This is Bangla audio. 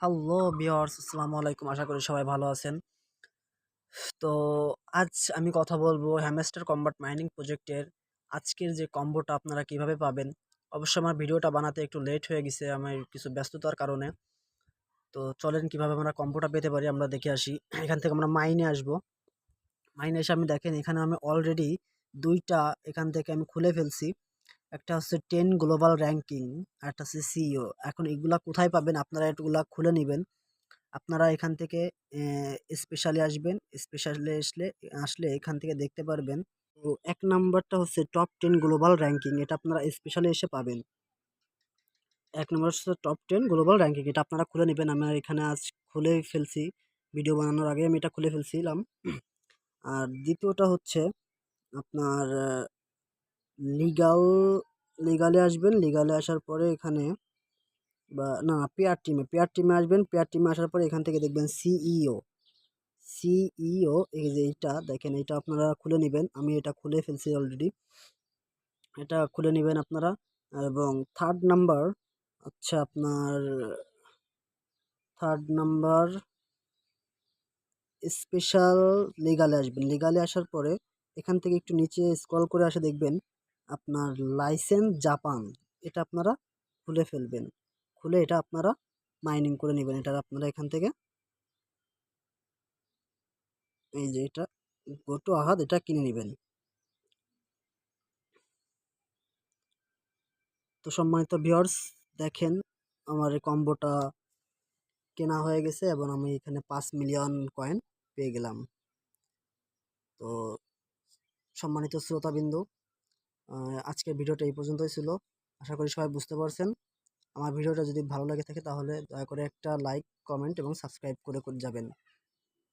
হ্যালো ভিউয়ার্স, আসসালামু আলাইকুম। আশা করি সবাই ভালো আছেন। তো আজ আমি কথা বলব হ্যামস্টার কম্বাট মাইনিং প্রজেক্টের আজকের যে কম্বোটা আপনারা কীভাবে পাবেন। অবশ্য আমার ভিডিওটা বানাতে একটু লেট হয়ে গেছে আমার কিছু ব্যস্ততার কারণে। তো চলেন কীভাবে আমরা কম্বোটা পেতে পারি আমরা দেখে আসি। এখান থেকে আমরা মাইনে আসব। মাইনে এসে আমি দেখেন এখানে আমি অলরেডি দুইটা এখান থেকে আমি খুলে ফেলছি। একটা হচ্ছে টেন গ্লোবাল র্যাঙ্কিং একটা হচ্ছে সিইও এখন এগুলা কোথায় পাবেন আপনারা এগুলা খুলে নেবেন। আপনারা এখান থেকে স্পেশালি আসবেন স্পেশালি আসলে আসলে এখান থেকে দেখতে পারবেন। তো এক নাম্বারটা হচ্ছে টপ টেন গ্লোবাল র্যাঙ্কিং এটা আপনারা স্পেশালি এসে পাবেন। এক নম্বর হচ্ছে টপ টেন গ্লোবাল র্যাঙ্কিং এটা আপনারা খুলে নেবেন। আমি এখানে আজ খুলে ফেলছি ভিডিও বানানোর আগে আমি এটা খুলে ফেলছিলাম। আর দ্বিতীয়টা হচ্ছে আপনার লিগাল লিগালে আসবেন লিগালে আসার পরে এখানে বা না পেয়ার টিমে পেয়ার টিমে আসবেন পেয়ার টিমে আসার পরে এখান থেকে দেখবেন সিইও সিইও এই যে এইটা দেখেন এটা আপনারা খুলে নেবেন, আমি এটা খুলে ফেলছি অলরেডি এটা খুলে নেবেন আপনারা এবং থার্ড নাম্বার আচ্ছা আপনার থার্ড নাম্বার স্পেশাল লিগালে আসবেন। লিগালে আসার পরে এখান থেকে একটু নিচে স্ক্রল করে আসে দেখবেন। আপনার লাইসেন্স জাপান, এটা আপনারা খুলে ফেলবেন। খুলে এটা আপনারা মাইনিং করে নেবেন। এটা আপনারা এখান থেকে এই যে এটা গোটু আহাদ এটা কিনে নেবেন। তো সম্মানিত ভিউয়ার্স, দেখেন আমার এই কম্বোটা কেনা হয়ে গেছে এবং আমি এখানে পাঁচ মিলিয়ন কয়েন পেয়ে গেলাম। তো সম্মানিত শ্রোতাবিন্দু আজকের ভিডিওটা এই পর্যন্তই ছিল। আশা করি সবাই বুঝতে পারছেন। আমার ভিডিওটা যদি ভালো লাগে থাকে তাহলে দয়া করে একটা লাইক কমেন্ট এবং সাবস্ক্রাইব করে যাবেন।